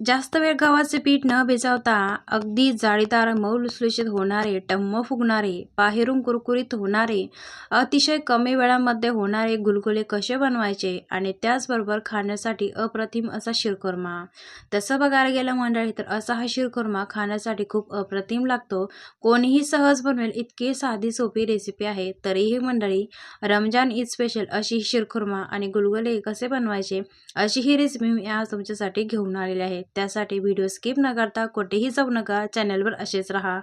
जास्त वेळ गव्हाचे पीठ न भिजवता अगदी जाळीदार मऊ लुसलुशीत होणारे टम्म फुगणारे बाहेरून कुरकुरीत होणारे अतिशय कमी वेळामध्ये होणारे गुलगुले कसे बनवायचे आणि त्याचबरोबर खाण्यासाठी अप्रतिम असा शिरखुर्मा. तसं बघायला गेलं मंडळी तर असा हा शिरखुर्मा खाण्यासाठी खूप अप्रतिम लागतो. कोणीही सहज बनवेल इतकी साधी सोपी रेसिपी आहे. तरीही मंडळी रमजान ईद स्पेशल अशी शिरखुर्मा आणि गुलगुले कसे बनवायचे अशी ही रेसिपी मी आज तुमच्यासाठी घेऊन आलेली आहे. त्यासाठी व्हिडिओ स्किप न करता कुठेही जाऊ नका चॅनलवर असेच राहा.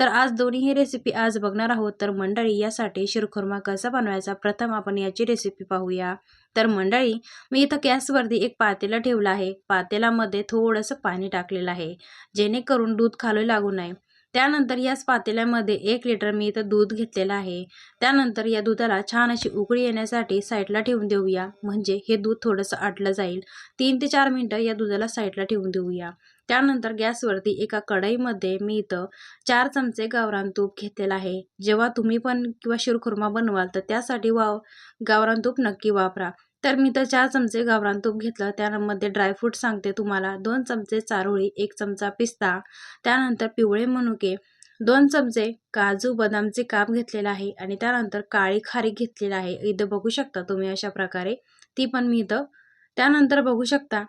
तर आज दोन्हीही रेसिपी आज बघणार आहोत. तर मंडळी यासाठी शिरखुर्मा कसा बनवायचा? प्रथम आपण याची रेसिपी पाहूया. तर मंडळी मी इथं गॅसवरती एक पातेला ठेवलं आहे. पातेल्यामध्ये थोडंसं पाणी टाकलेलं आहे. जेणेकरून दूध खाली लागू नये. त्यानंतर याच पातेल्यामध्ये एक लिटर मी इथं दूध घेतलेलं आहे. त्यानंतर या दुधाला छान अशी उकळी येण्यासाठी साईडला ठेवून देऊया. म्हणजे हे दूध थोडंसं आटलं जाईल. तीन ते चार मिनटं या दुधाला साईडला ठेवून देऊया. त्यानंतर गॅसवरती एका कढईमध्ये मी इथं चार चमचे गावरान तूप घेतलेलं आहे. जेव्हा तुम्ही पण किंवा शिरखुर्मा बनवाल तर त्यासाठी वाव गावरान तूप नक्की वापरा. तर मी तर चार चमचे गावरान तूप घेतलं. त्यामध्ये ड्रायफ्रूट सांगते तुम्हाला. दोन चमचे चारोळी एक चमचा पिस्ता. त्यानंतर पिवळे मनुके. दोन चमचे काजू बदामचे काप घेतलेला आहे आणि त्यानंतर काळी खारी घेतलेला आहे. इथं बघू शकता तुम्ही अशा प्रकारे. ती पण मी इथं त्यानंतर बघू शकता.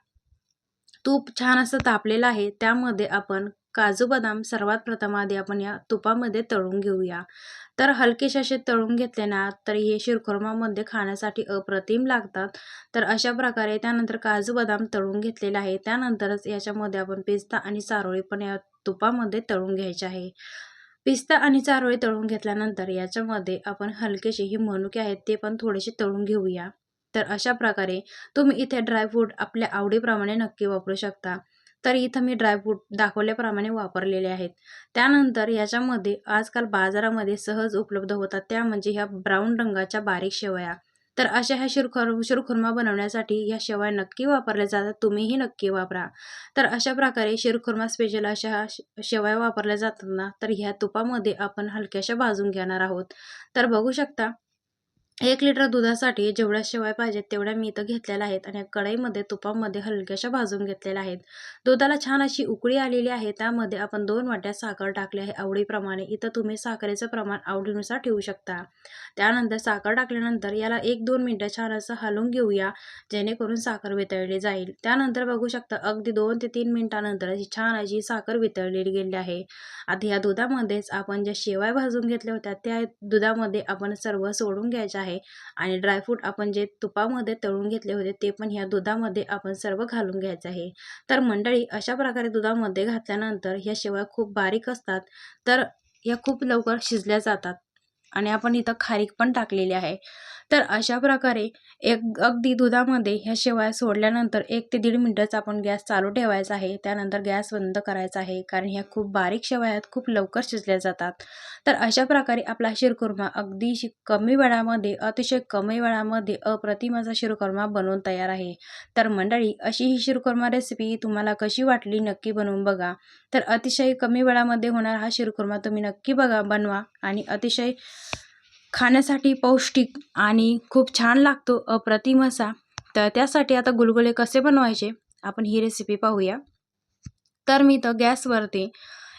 तूप छान असं तापलेलं आहे. त्यामध्ये आपण काजू बदाम सर्वात प्रथम आधी आपण या तुपामध्ये तळून घेऊया. तर हलकेसे असे तळून घेतले ना तर हे शिरखुर्मामध्ये खाण्यासाठी अप्रतिम लागतात. तर अशा प्रकारे त्यानंतर काजू बदाम तळून घेतलेले आहे. त्यानंतरच याच्यामध्ये आपण पिस्ता आणि चारोळी पण या तुपामध्ये तळून घ्यायचे आहे. पिस्ता आणि चारोळी तळून घेतल्यानंतर याच्यामध्ये आपण हलकेसे हे मनुके आहेत ते पण थोडेसे तळून घेऊया. तर अशा प्रकारे तुम्ही इथे ड्रायफ्रूट आपल्या आवडीप्रमाणे नक्की वापरू शकता. तर इथं मी ड्रायफ्रूट दाखवल्याप्रमाणे वापरलेले आहेत. त्यानंतर याच्यामध्ये आजकाल बाजारामध्ये सहज उपलब्ध होतात. त्या म्हणजे ह्या ब्राऊन रंगाच्या बारीक शेवया. तर अशा ह्या शिरखुर शिरखुर्मा बनवण्यासाठी ह्या शेवया नक्की वापरल्या जातात. तुम्हीही नक्की वापरा. तर अशा प्रकारे शिरखुर्मा स्पेशल अशा ह्या शेवया वापरल्या जातात ना तर ह्या तुपामध्ये आपण हलक्याशा भाजून घेणार आहोत. तर बघू शकता एक लिटर दुधासाठी जेवढ्या शेवाय पाहिजेत तेवढ्या मी इथं घेतलेल्या आहेत आणि कढईमध्ये तुपामध्ये हलक्याशा भाजून घेतलेल्या आहेत. दुधाला छान अशी उकळी आलेली आहे त्यामध्ये आपण दोन वाट्या साखर टाकली आहे आवडीप्रमाणे. इथं तुम्ही साखरेचं प्रमाण आवडीनुसार ठेवू शकता. त्यानंतर साखर टाकल्यानंतर याला एक दोन मिनटं छान असं हलवून घेऊया जेणेकरून साखर वितळली जाईल. त्यानंतर बघू शकता अगदी दोन ते तीन मिनटानंतर अशी छान अशी साखर वितळलेली गेली आहे. आता या दुधामध्येच आपण ज्या शेवाय भाजून घेतल्या होत्या त्या दुधामध्ये आपण सर्व सोडून घ्यायच्या आहे आहे. आणि ड्रायफ्रूट आपण जे तुपामध्ये तळून घेतले होते ते पण ह्या दुधामध्ये आपण सर्व घालून घ्यायचं आहे. तर मंडळी अशा प्रकारे दुधामध्ये घातल्यानंतर ह्या शेवया खूप बारीक असतात तर या खूप लवकर शिजल्या जातात. आणि आपण इथं खारीक पण टाकलेली आहे. तर अशा प्रकारे एक अगदी दुधामध्ये ह्या शेवया सोडल्यानंतर एक ते दीड मिनटंच आपण गॅस चालू ठेवायचा आहे. त्यानंतर गॅस बंद करायचा आहे. कारण ह्या खूप बारीक शेवाळ्यात खूप लवकर शिजल्या जातात. तर अशा प्रकारे आपला शिरकुर्मा अगदी कमी वेळामध्ये अतिशय कमी वेळामध्ये अप्रतिम असा शिरकुर्मा बनवून तयार आहे. तर मंडळी अशी ही शिरकुर्मा रेसिपी तुम्हाला कशी वाटली नक्की बनवून बघा. तर अतिशय कमी वेळामध्ये होणार हा शिरकुर्मा तुम्ही नक्की बघा बनवा आणि अतिशय खाण्यासाठी पौष्टिक आणि खूप छान लागतो अप्रतिम असा तर त्यासाठी आता गुलगुले कसे बनवायचे? आपण ही रेसिपी पाहूया. तर मी तर गॅसवरती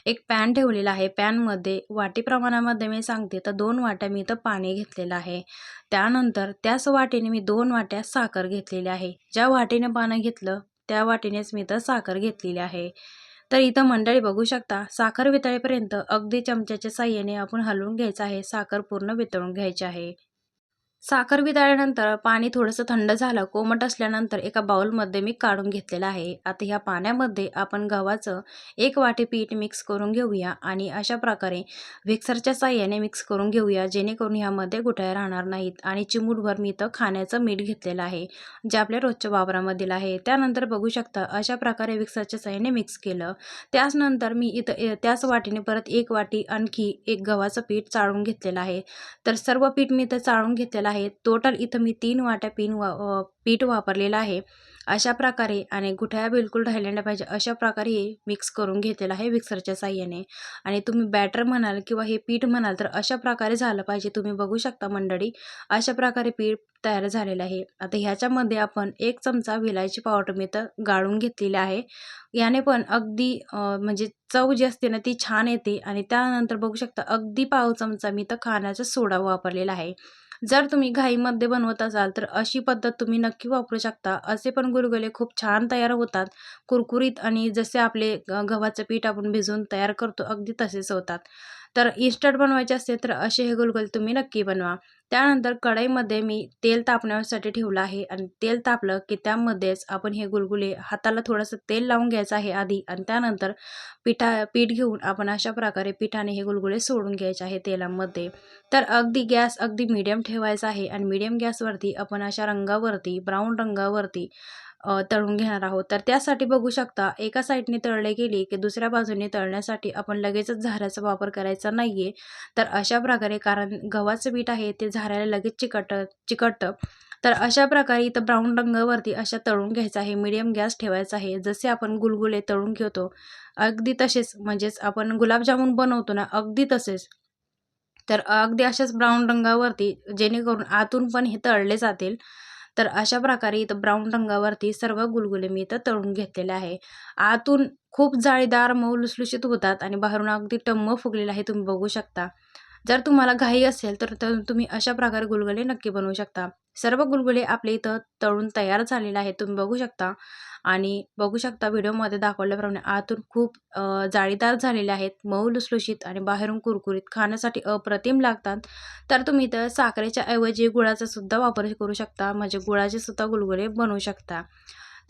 एक पॅन ठेवलेला आहे. पॅनमध्ये वाटी प्रमाणामध्ये मी सांगते तर दोन वाट्या मी इथं पाणी घेतलेलं आहे. त्यानंतर त्याच वाटीने मी दोन वाट्या साखर घेतलेली आहे. ज्या वाटीने पाणी घेतलं त्या वाटीनेच मी इथं साखर घेतलेली आहे. तर इथं मंडळी बघू शकता साखर वितळेपर्यंत अगदी चमच्याच्या साह्याने आपण हलवून घ्यायचं आहे. साखर पूर्ण वितळून घ्यायची आहे. साखर वितळल्यानंतर पाणी थोडंसं थंड झालं कोमट असल्यानंतर एका बाउलमध्ये मी काढून घेतलेलं आहे. आता ह्या पाण्यामध्ये आपण गव्हाचं एक वाटी पीठ मिक्स करून घेऊया आणि अशा प्रकारे मिक्सरच्या साह्याने मिक्स करून घेऊया जेणेकरून ह्यामध्ये गुठळ्या राहणार नाहीत आणि चिमूटभर मी इथं खाण्याचं मीठ घेतलेलं आहे जे आपल्या रोजच्या वापरामधील आहे. त्यानंतर बघू शकता अशा प्रकारे मिक्सरच्या साह्याने मिक्स केलं. त्याचनंतर मी इथं त्याच वाटीने परत एक वाटी आणखी एक गव्हाचं पीठ चाळून घेतलेलं आहे. तर सर्व पीठ मी इथं चाळून घेतलेलं आहे. टोटल इथं मी तीन वाट्या पीन वा पीठ वापरलेलं आहे. अशा प्रकारे आणि गुठळ्या बिलकुल राहिल्या नाही पाहिजे अशा प्रकारे हे मिक्स करून घेतलेलं आहे मिक्सरच्या साह्याने. आणि तुम्ही बॅटर म्हणाल किंवा हे पीठ म्हणाल तर अशा प्रकारे झालं पाहिजे. तुम्ही बघू शकता मंडळी अशा प्रकारे पीठ तयार झालेलं आहे. आता ह्याच्यामध्ये आपण एक चमचा विलायची पावडर मी तर गाळून घेतलेली आहे. याने पण अगदी म्हणजे चव जी असते ना ती छान येते. आणि त्यानंतर बघू शकता अगदी पाव चमचा मी तर खाण्याचा सोडा वापरलेला आहे. जर तुम्ही घाईमध्ये बनवत असाल तर अशी पद्धत तुम्ही नक्की वापरू शकता. असे पण गुलगुले खूप छान तयार होतात. कुरकुरीत आणि जसे आपले गव्हाचं पीठ आपण भिजवून तयार करतो अगदी तसेच होतात. तर इन्स्टंट बनवायचे असते तर असे हे गुलगुल तुम्ही नक्की बनवा. त्यानंतर कढईमध्ये मी तेल तापण्यासाठी ठेवलं आहे आणि तेल तापलं की त्यामध्येच आपण हे गुलगुले हाताला थोडंसं तेल लावून घ्यायचं आहे आधी आणि त्यानंतर पिठा पीठ घेऊन आपण अशा प्रकारे पिठाने हे गुलगुले सोडून घ्यायचे आहे तेलामध्ये. तर अगदी गॅस अगदी मिडियम ठेवायचा आहे आणि मिडियम गॅसवरती आपण अशा रंगावरती ब्राऊन रंगावरती तळून घेणार आहोत. तर त्यासाठी बघू शकता एका साईडने तळले गेली की दुसऱ्या बाजूने तळण्यासाठी आपण लगेचच झाऱ्याचा वापर करायचा नाही आहे तर अशा प्रकारे कारण गव्हाचं पीठ आहे ते झाऱ्याला लगेच चिकट चिकटतं. तर अशा प्रकारे इथं ब्राऊन रंगावरती अशा तळून घ्यायचं आहे. मिडियम गॅस ठेवायचा आहे. जसे आपण गुलगुले तळून घेतो अगदी तसेच म्हणजेच आपण गुलाबजामुन बनवतो ना अगदी तसेच. तर अगदी अशाच ब्राऊन रंगावरती जेणेकरून आतून पण हे तळले जातील. तर अशा प्रकारे इथं ब्राऊन रंगावरती सर्व गुलगुले मी इथं तळून घेतलेले आहे. आतून खूप जाळीदार मऊ लुसलुशीत होतात आणि बाहेरून अगदी टम्म फुगलेलं आहे तुम्ही बघू शकता. जर तुम्हाला घाई असेल तर तर तुम्ही अशा प्रकारे गुलगुले नक्की बनवू शकता. सर्व गुलगुले आपले इथं तळून तयार झालेले आहेत. तुम्ही बघू शकता. आणि बघू शकता व्हिडिओमध्ये दाखवल्याप्रमाणे आतून खूप जाळीदार झालेले आहेत. मऊ लुसलुशीत आणि बाहेरून कुरकुरीत खाण्यासाठी अप्रतिम लागतात. तर तुम्ही इथं साखरेच्या ऐवजी गुळाचा सुद्धा वापर करू शकता. म्हणजे गुळाचे सुद्धा गुलगुले बनवू शकता.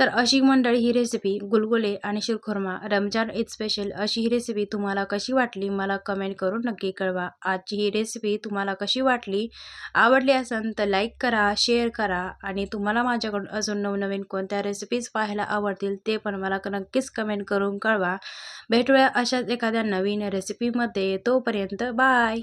तर अशी मंडळी ही रेसिपी गुलगुले आणि शिरखुर्मा रमजान ईद स्पेशल अशी ही रेसिपी तुम्हाला कशी वाटली मला कमेंट करून नक्की कळवा. आजची ही रेसिपी तुम्हाला कशी वाटली आवडली असेल तर लाईक करा शेअर करा आणि तुम्हाला माझ्याकडून अजून नवनवीन कोणत्या रेसिपीज पाहायला आवडतील ते पण मला नक्कीच कमेंट करून कळवा. भेटूया अशाच एखाद्या नवीन रेसिपीमध्ये तोपर्यंत बाय